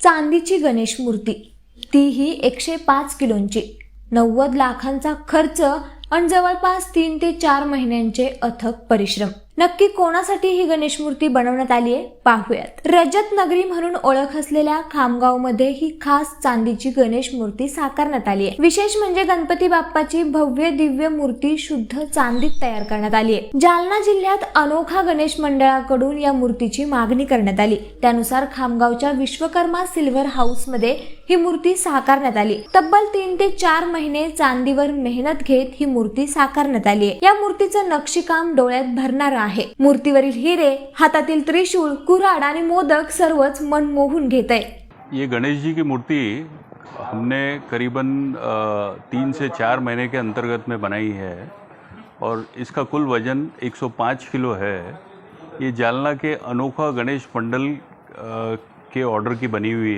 चांदीची गणेश मूर्ती. तीही एकशे पाच किलोंची. नव्वद लाखांचा खर्च आणि जवळपास तीन ते चार महिन्यांचे अथक परिश्रम. नक्की कोणासाठी ही गणेश मूर्ती बनवण्यात आली आहे? पाहूयात. रजत नगरी म्हणून ओळख असलेल्या खामगावमध्ये ही खास चांदीची गणेश मूर्ती साकारण्यात आली आहे. विशेष म्हणजे गणपती बाप्पाची भव्य दिव्य मूर्ती शुद्ध चांदीत तयार करण्यात आली आहे. जालना जिल्ह्यात अनोखा गणेश मंडळाकडून या मूर्तीची मागणी करण्यात आली. त्यानुसार खामगावच्या विश्वकर्मा सिल्वर हाऊसमध्ये ही मूर्ती साकारण्यात आली. तब्बल तीन ते चार महिने चांदीवर मेहनत घेत ही मूर्ती साकारण्यात आली आहे. या मूर्तीचं नक्षीकाम डोळ्यात भरणारं आहे. मूर्तीवरील हिरे हातातील त्रिशूळ कुऱ्हाड आणि मोदक सर्वच मन मोहून घेत आहे. ये गणेश जी की मूर्ती हमने करीबन तीन से चार महीने के अंतर्गत में बनाई है और इसका कुल वजन 105 किलो है। ये जालना के अनोखा गणेश मंडल के ऑर्डर की बनी हुई है।